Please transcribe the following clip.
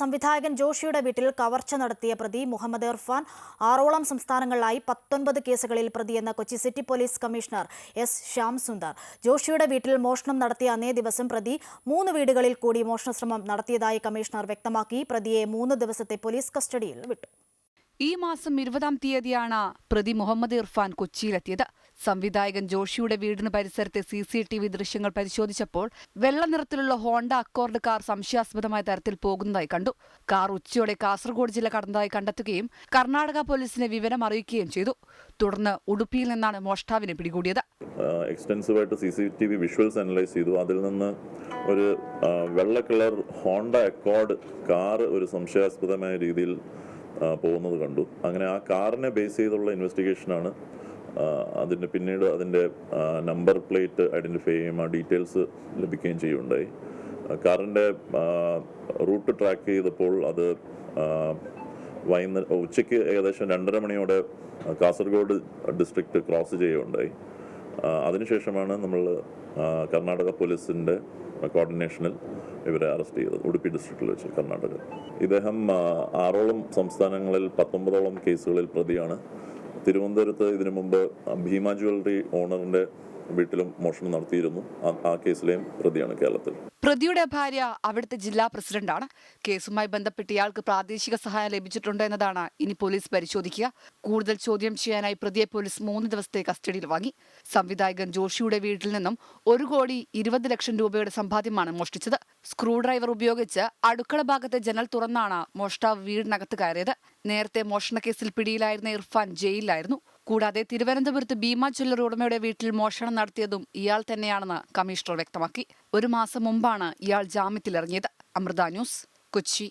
സംവിധായകൻ ജോഷിയുടെ വീട്ടിൽ കവർച്ച നടത്തിയ പ്രതി മുഹമ്മദ് ഇർഫാൻ ആറോളം സംസ്ഥാനങ്ങളിലായി പത്തൊൻപത് കേസുകളിൽ പ്രതിയെന്ന Kochi city police commissioner S Shyam Sundar. ജോഷിയുടെ വീട്ടിൽ മോഷണം നടത്തിയ അന്നേ ദിവസം പ്രതി മൂന്ന് വീടുകളിൽ കൂടി മോഷണശ്രമം നടത്തിയതായി കമ്മീഷണർ വ്യക്തമാക്കി. പ്രതിയെ മൂന്ന് ദിവസത്തെ പോലീസ് കസ്റ്റഡിയിൽ വിട്ടു. ഈ മാസം ഇരുപതാം തീയതിയാണ് പ്രതി മുഹമ്മദ് ഇർഫാൻ കൊച്ചിയിലെത്തിയത്. സംവിധായകൻ ജോഷിയുടെ വീടിന് പരിസരത്തെ സി സി ടി വി ദൃശ്യങ്ങൾ പരിശോധിച്ചപ്പോൾ വെള്ള നിറത്തിലുള്ള ഹോണ്ട അക്കോർഡ് കാർ സംശയാസ്പദമായ തരത്തിൽ പോകുന്നതായി കണ്ടു. കാർ ഉച്ചയോടെ കാസർഗോഡ് ജില്ല കടന്നതായി കണ്ടെത്തുകയും കർണാടക പോലീസിനെ വിവരം അറിയിക്കുകയും ചെയ്തു. തുടർന്ന് ഉടുപ്പിയിൽ നിന്നാണ് മോഷ്ടാവിനെ പിടികൂടിയത്. എക്സ്റ്റൻസീവായിട്ട് C C T V visuals analyse ചെയ്തു. അതിൽ നിന്ന് ഒരു വെള്ള കളർ ഹോണ്ട അക്കോർഡ് കാർ ഒരു സംശയാസ്പദമായ രീതിയിൽ പോകുന്നത് കണ്ടു. അങ്ങനെ ആ കാറിനെ ബേസ് ചെയ്തുള്ള ഇൻവെസ്റ്റിഗേഷനാണ് അതിന്റെ പിന്നീട് അതിന്റെ നമ്പർ പ്ലേറ്റ് ഐഡന്റിഫൈ ചെയ്യുകയും ആ ഡീറ്റെയിൽസ് ലഭിക്കുകയും ചെയ്യുകയുണ്ടായി. കാറിന്റെ റൂട്ട് ട്രാക്ക് ചെയ്തപ്പോൾ അത് വൈകുന്നേരം ഉച്ചയ്ക്ക് ഏകദേശം രണ്ടര മണിയോടെ കാസർഗോഡ് ഡിസ്ട്രിക്റ്റ് ക്രോസ് ചെയ്യുകയുണ്ടായി. അതിനുശേഷമാണ് നമ്മൾ കർണാടക പോലീസിന്റെ കോർഡിനേഷനിൽ ഇവരെ അറസ്റ്റ് ചെയ്തത് ഉടുപ്പി ഡിസ്ട്രിക്റ്റിൽ വെച്ച് കർണാടക. ഇദ്ദേഹം ആറോളം സംസ്ഥാനങ്ങളിൽ പത്തൊമ്പതോളം കേസുകളിൽ പ്രതിയാണ്. തിരുവനന്തപുരത്ത് ഇതിനു മുമ്പ് ഭീമ ജ്വല്ലറി ഓണറിന്റെ വീട്ടിലും മോഷണം നടത്തിയിരുന്നു. ആ- കേസിലെയും പ്രതിയാണ് കേരളത്തിൽ. പ്രതിയുടെ ഭാര്യ അവിടുത്തെ ജില്ലാ പ്രസിഡന്റാണ്. കേസുമായി ബന്ധപ്പെട്ട് ഇയാൾക്ക് പ്രാദേശിക സഹായം ലഭിച്ചിട്ടുണ്ട് എന്നതാണ് ഇനി പോലീസ് പരിശോധിക്കുക. കൂടുതൽ ചോദ്യം ചെയ്യാനായി പ്രതിയെ പോലീസ് മൂന്ന് ദിവസത്തെ കസ്റ്റഡിയിൽ വാങ്ങി. സംവിധായകൻ ജോഷിയുടെ വീട്ടിൽ നിന്നും ഒരു കോടി ഇരുപത് ലക്ഷം രൂപയുടെ സമ്പാദ്യമാണ് മോഷ്ടിച്ചത്. സ്ക്രൂ ഡ്രൈവർ ഉപയോഗിച്ച് അടുക്കള ഭാഗത്തെ ജനൽ തുറന്നാണ് മോഷ്ടാവ് വീടിനകത്ത് കയറിയത്. നേരത്തെ മോഷണക്കേസിൽ പിടിയിലായിരുന്ന ഇർഫാൻ ജയിലിലായിരുന്നു. കൂടാതെ തിരുവനന്തപുരത്ത് ഭീമ ജ്വല്ലറി ഉടമയുടെ വീട്ടിൽ മോഷണം നടത്തിയതും ഇയാൾ തന്നെയാണെന്ന് കമ്മീഷണർ വ്യക്തമാക്കി. ഒരു മാസം മുമ്പാണ് ഇയാൾ ജാമ്യത്തിലിറങ്ങിയത്. അമൃത ന്യൂസ് കൊച്ചി.